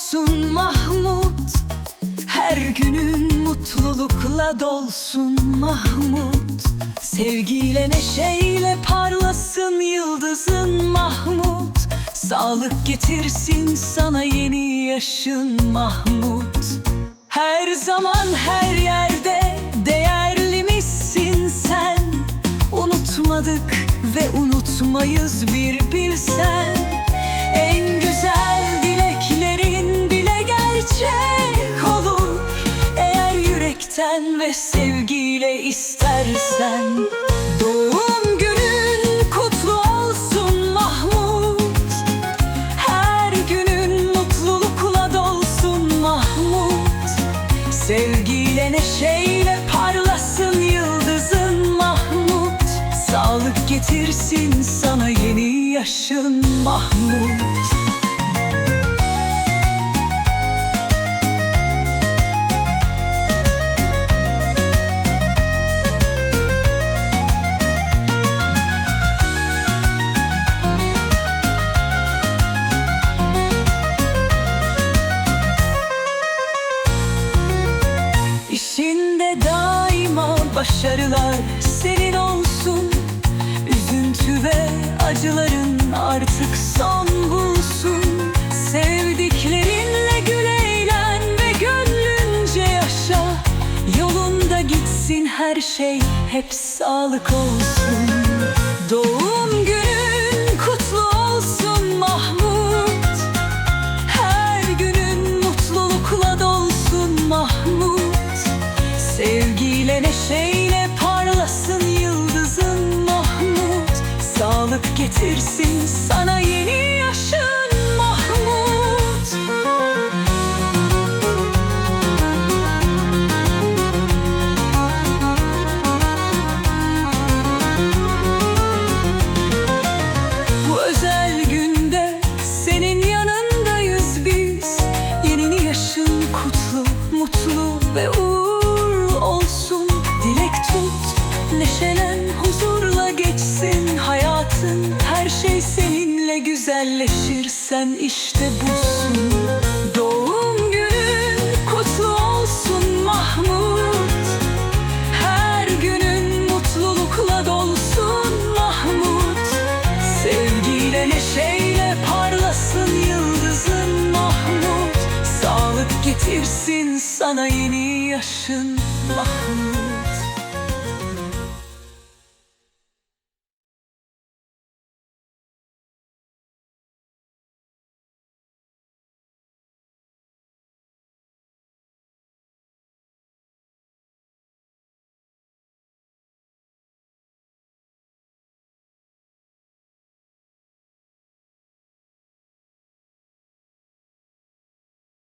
olsun Mahmut. Her günün mutlulukla dolsun Mahmut. Sevgiyle neşeyle parlasın yıldızın Mahmut. Sağlık getirsin sana yeni yaşın Mahmut. Her zaman her yerde değerlimizsin sen? Unutmadık ve unutmayız bir bilsen. En gerçek olur. Eğer yürekten ve sevgiyle istersen. Doğum günün kutlu olsun Mahmut. Her günün mutlulukla dolsun Mahmut. Sevgiyle neşeyle parlasın yıldızın Mahmut. Sağlık getirsin sana yeni yaşın Mahmut daima başarılar senin olsun. Üzüntü ve acıların artık son bulsun. Sevdiklerinle gül eğlen ve gönlünce yaşa. Yolunda gitsin her şey hep sağlık olsun. Doğum Sevgiyle neşeyle parlasın yıldızın Mahmut. Sağlık getirsin sana yeni Tut, neşelen, huzurla geçsin hayatın. Her şey seninle güzelleşir, sen işte busun. Doğum günün kutlu olsun Mahmut. Her günün mutlulukla dolsun Mahmut. Sevgiyle neşeyle parlasın yıldızın Mahmut. Sağlık getirsin sana yeni yaşın Mahmut